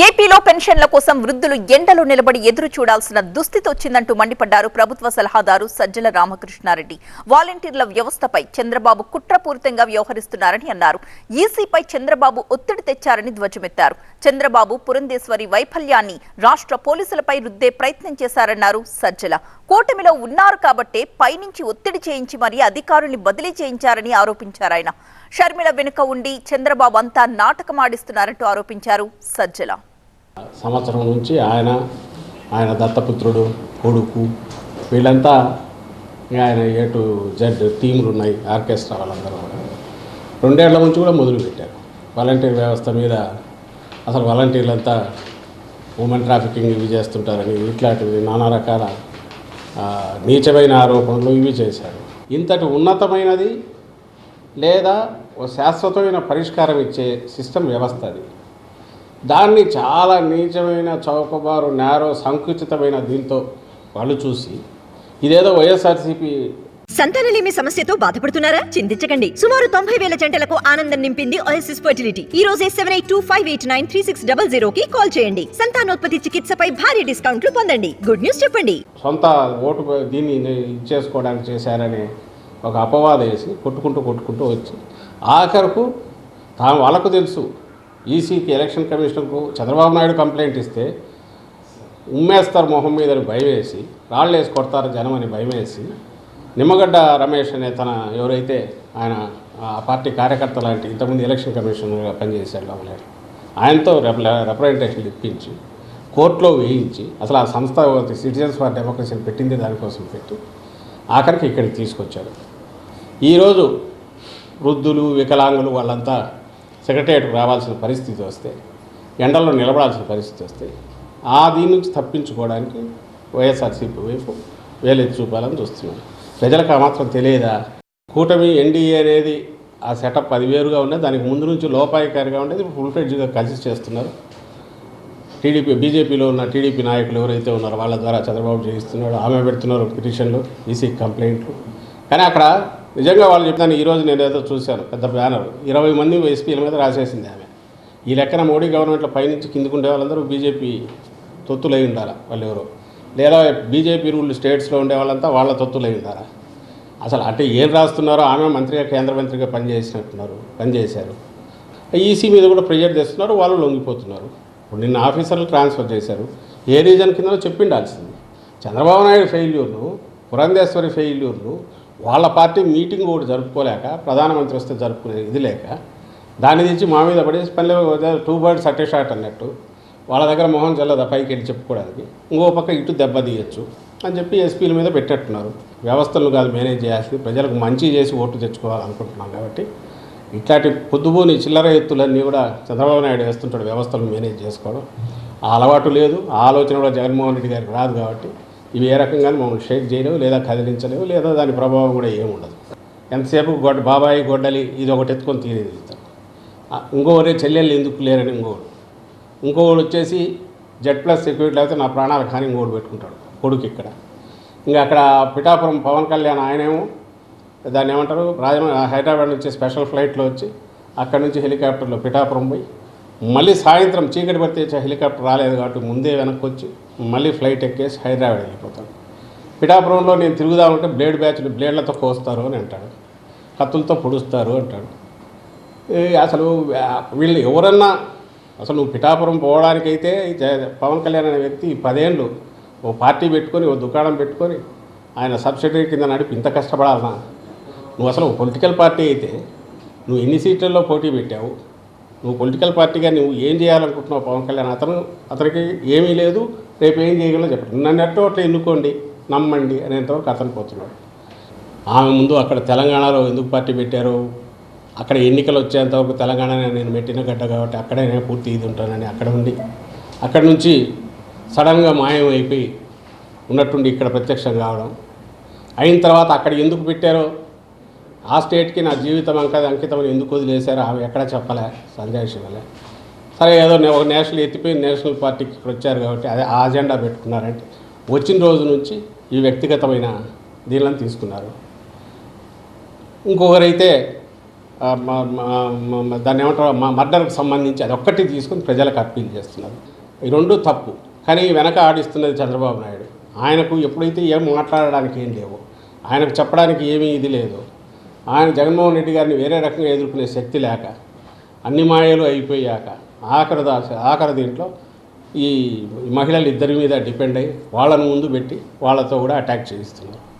ఏపీలో పెన్షన్ల కోసం వృద్ధులు ఎండలో నిలబడి ఎదురు చూడాల్సిన దుస్థితి వచ్చిందంటూ మండిపడ్డారు ప్రభుత్వ సలహాదారు సజ్జల రామకృష్ణారెడ్డి. వాలంటీర్ల వ్యవస్థపై చంద్రబాబు కుట్రపూరితంగా వ్యవహరిస్తున్నారని అన్నారు. ఈసీపై చంద్రబాబు ఒత్తిడి తెచ్చారని ధ్వజమెత్తారు. చంద్రబాబు పురంధేశ్వరి వైఫల్యాన్ని రాష్ట్ర పోలీసులపై రుద్దే ప్రయత్నం చేశారన్నారు సజ్జల. కూటమిలో ఉన్నారు కాబట్టే పైనుంచి ఒత్తిడి చేయించి మరీ అధికారుల్ని బదిలీ చేయించారని ఆరోపించారు ఆయన షర్మిల వెనుక ఉండి చంద్రబాబు అంతా నాటకమాడిస్తున్నారంటూ ఆరోపించారు సజ్జల. సంవత్సరం నుంచి ఆయన ఆయన దత్తపుత్రుడు కొడుకు వీళ్ళంతా ఆయన ఏ టు జెడ్ టీములు ఉన్నాయి ఆర్కెస్ట్రా వాళ్ళందరూ కూడా. రెండేళ్ళ నుంచి కూడా మొదలుపెట్టారు వాలంటీర్ వ్యవస్థ మీద అసలు వాలంటీర్లంతా ఉమెన్ ట్రాఫికింగ్ ఇవి చేస్తుంటారని ఇట్లాంటివి నానా రకాల నీచమైన ఆరోపణలు ఇవి చేశారు. ఇంతటి ఉన్నతమైనది లేదా ఓ శాశ్వతమైన పరిష్కారం ఇచ్చే సిస్టమ్ వ్యవస్థ అది. దాన్ని చాలా నీచమైన చౌకబారు నేరో సంకుచితమైన దీంతో వాళ్ళు చూసి ఇదేదో వైఎస్ఆర్సీపీ సంతానలేమి సమస్యతో బాధపడుతున్నారా? చింతించకండి. సుమారు తొంభై వేల జంటలకు ఆనందం నింపింది ఓఎస్ఎస్ ఫర్టిలిటీ. ఈ రోజే seven eight two five eight nine three six double zero కి కాల్ చేయండి. సంతానోత్పత్తి చికిత్సపై భారీ డిస్కౌంట్లు పొందండి. గుడ్ న్యూస్ చెప్పండి. సొంత ఓటు దీన్ని ఇచ్చేసుకోవడానికి చేశారనే ఒక అపవాదం వేసి కొట్టుకుంటూ కొట్టుకుంటూ వచ్చి. ఆఖరకు తాము వాళ్ళకు తెలుసు ఈసీకి ఎలక్షన్ కమిషన్కు చంద్రబాబు నాయుడు కంప్లైంట్ ఇస్తే ఉమ్మేస్తారు మొహం మీద అని భయం వేసి రాళ్ళు వేసి కొడతారు జనం అని భయం వేసి నిమ్మగడ్డ రమేష్ అనే తన ఎవరైతే ఆయన ఆ పార్టీ కార్యకర్త లాంటి ఇంతకుముందు ఎలక్షన్ కమిషనర్గా పనిచేశాడు లోపల ఆయనతో రెప రిప్రజెంటేషన్ ఇప్పించి కోర్టులో వేయించి అసలు ఆ సంస్థ సిటిజన్స్ ఫర్ డెమోక్రసీని పెట్టింది దానికోసం పెట్టి ఆఖరికి ఇక్కడికి తీసుకొచ్చారు. ఈరోజు వృద్ధులు వికలాంగులు వాళ్ళంతా సెక్రటరియట్కి రావాల్సిన పరిస్థితి వస్తే ఎండల్లో నిలబడాల్సిన పరిస్థితి వస్తే ఆ దీని నుంచి తప్పించుకోవడానికి వైఎస్ఆర్సీపీ వైపు వేలెత్తి చూపాలని చూస్తున్నారు ప్రజలకు ఆ మాత్రం తెలియదా? కూటమి ఎన్డీఏ అనేది ఆ సెటప్ పదివేరుగా ఉన్నది దానికి ముందు నుంచి లోపాయకారిగా ఉండేది ఫుల్ ఫ్లెడ్జ్గా కలిసి చేస్తున్నారు. టీడీపీ బీజేపీలో ఉన్న టీడీపీ నాయకులు ఎవరైతే ఉన్నారో వాళ్ళ ద్వారా చంద్రబాబు చేయిస్తున్నాడు ఆమె పెడుతున్నారు పిటిషన్లు ఈసీ కంప్లైంట్లు. కానీ అక్కడ నిజంగా వాళ్ళు చెప్తాను ఈరోజు నేను ఏదో చూశాను పెద్ద బ్యానర్. ఇరవై మంది ఎస్పీల మీద రాసేసింది ఆమె. ఈ లెక్కన మోడీ గవర్నమెంట్లో పైనుంచి కిందికుండే వాళ్ళందరూ బీజేపీ తొత్తులై ఉండాలి వాళ్ళు ఎవరు లేదా బీజేపీ రూల్ స్టేట్స్లో ఉండే వాళ్ళంతా వాళ్ళ తొత్తులై ఉండాలా? అసలు అంటే ఏం రాస్తున్నారో ఆమె మంత్రిగా కేంద్ర మంత్రిగా పనిచేసినట్టున్నారు పనిచేశారు. ఈసీ మీద కూడా ప్రెజర్ చేస్తున్నారు వాళ్ళు లొంగిపోతున్నారు. ఇప్పుడు నిన్న ఆఫీసర్లు ట్రాన్స్ఫర్ చేశారు. ఏ రీజన్ కింద చెప్పిండాల్సింది. చంద్రబాబు నాయుడు ఫెయిల్యూర్ను పురంధేశ్వరి ఫెయిల్యూర్ను వాళ్ళ పార్టీ మీటింగ్ ఒకటి జరుపుకోలేక ప్రధానమంత్రి వస్తే జరుపుకునే ఇది లేక దాన్ని తెచ్చి మా మీద పడేసి పనిలో టూ బర్డ్స్ అట్టే షాట్ అన్నట్టు వాళ్ళ దగ్గర మొహం చల్లదా పైకి వెళ్ళి చెప్పుకోవడానికి ఇంకో పక్క ఇటు దెబ్బ తీయచ్చు అని చెప్పి ఎస్పీల మీద పెట్టేట్టున్నారు. వ్యవస్థలు కాదు మేనేజ్ చేయాల్సింది ప్రజలకు మంచి చేసి ఓటు తెచ్చుకోవాలనుకుంటున్నాం కాబట్టి ఇట్లాంటి పొద్దుబోని చిల్లర ఎత్తులన్నీ కూడా చంద్రబాబు నాయుడు వేస్తుంటాడు వ్యవస్థలు మేనేజ్ చేసుకోవడం. ఆ అలవాటు లేదు ఆ ఆలోచన కూడా జగన్మోహన్ రెడ్డి గారికి రాదు కాబట్టి ఇవి ఏ రకంగా మమ్మల్ని షేక్ చేయలేవు లేదా కదిలించలేవు లేదా దాని ప్రభావం కూడా ఏముండదు ఎంతసేపు గొడ్డ బాబాయి గొడ్డలి ఇది ఒకటి ఎత్తుకొని తీరేది ఇంకొకరి చెల్లెళ్ళు ఎందుకు లేరని ఇంకోడు ఇంకోడు వచ్చేసి జెడ్ ప్లస్ సెక్యూరిటీ అయితే నా ప్రాణాలు కానీ ఇంకోడు పెట్టుకుంటాడు కొడుకు ఇక్కడ. ఇంకా అక్కడ పిఠాపురం పవన్ కళ్యాణ్ ఆయనేమో దాన్ని ఏమంటారు రాజమండ్రి హైదరాబాద్ నుంచి స్పెషల్ ఫ్లైట్లో వచ్చి అక్కడ నుంచి హెలికాప్టర్లో పిఠాపురం పోయి మళ్ళీ సాయంత్రం చీకటి పడితే హెలికాప్టర్ రాలేదు కాబట్టి ముందే వెనక్కి వచ్చి మళ్ళీ ఫ్లైట్ ఎక్కేసి హైదరాబాద్ వెళ్ళిపోతాడు పిఠాపురంలో నేను తిరుగుదామంటే బ్లేడ్ బ్యాచ్లు బ్లేడ్లతో కోస్తారు అని అంటాడు. కత్తులతో పొడుస్తారు అంటాడు. అసలు వీళ్ళు ఎవరన్నా అసలు నువ్వు పిఠాపురం పోవడానికైతే పవన్ కళ్యాణ్ అనే వ్యక్తి పదేళ్ళు ఓ పార్టీ పెట్టుకొని ఓ దుకాణం పెట్టుకొని ఆయన సబ్సిడీ కింద నడిపి ఇంత కష్టపడాలనా? నువ్వు అసలు పొలిటికల్ పార్టీ అయితే నువ్వు ఎన్ని సీట్లలో పోటీ పెట్టావు? నువ్వు పొలిటికల్ పార్టీగా నువ్వు ఏం చేయాలనుకుంటున్నావు పవన్ కళ్యాణ్? అతను అతనికి ఏమీ లేదు. రేపు ఏం చేయగలనో చెప్పండి. నన్ను ఎట్టో అట్లా ఎన్నుకోండి నమ్మండి అనేంతవరకు అతను పోతున్నాడు. ఆమె ముందు అక్కడ తెలంగాణలో ఎందుకు పార్టీ పెట్టారు? అక్కడ ఎన్నికలు వచ్చేంతవరకు తెలంగాణ నేను పెట్టిన గడ్డ కాబట్టి అక్కడే నేను పూర్తి ఇది ఉంటానని అక్కడ ఉండి అక్కడ నుంచి సడన్గా మాయం అయిపోయి ఉన్నట్టుండి ఇక్కడ ప్రత్యక్షం కావడం అయిన తర్వాత అక్కడ ఎందుకు పెట్టారో ఆ స్టేట్కి నా జీవితం అంక అంకితం ఎందుకు వదిలేశారో ఆమె ఎక్కడ చెప్పలే సంజయ్ శివలే సరే ఏదో ఒక నేషనల్ ఎత్తిపోయి నేషనల్ పార్టీకి ఇక్కడ వచ్చారు కాబట్టి అదే ఆ అజెండా పెట్టుకున్నారంటే వచ్చిన రోజు నుంచి ఈ వ్యక్తిగతమైన దీనిలను తీసుకున్నారు. ఇంకొకరైతే దాన్ని ఏమంటారు మర్డర్కి సంబంధించి అది ఒక్కటి తీసుకొని ప్రజలకు అప్పీల్ చేస్తున్నారు. ఈ రెండు తప్పు. కానీ వెనక ఆడిస్తున్నది చంద్రబాబు నాయుడు. ఆయనకు ఎప్పుడైతే ఏం మాట్లాడడానికి ఏం లేవు. ఆయనకు చెప్పడానికి ఏమీ ఇది లేదు. ఆయన జగన్మోహన్ రెడ్డి గారిని వేరే రకంగా ఎదుర్కొనే శక్తి లేక అన్ని మాయలు అయిపోయాక ఆఖరి దాస ఆఖరి దీంట్లో ఈ మహిళలు ఇద్దరి మీద డిపెండ్ అయ్యి వాళ్ళను ముందు పెట్టి వాళ్ళతో కూడా అటాక్ చేయిస్తున్నారు.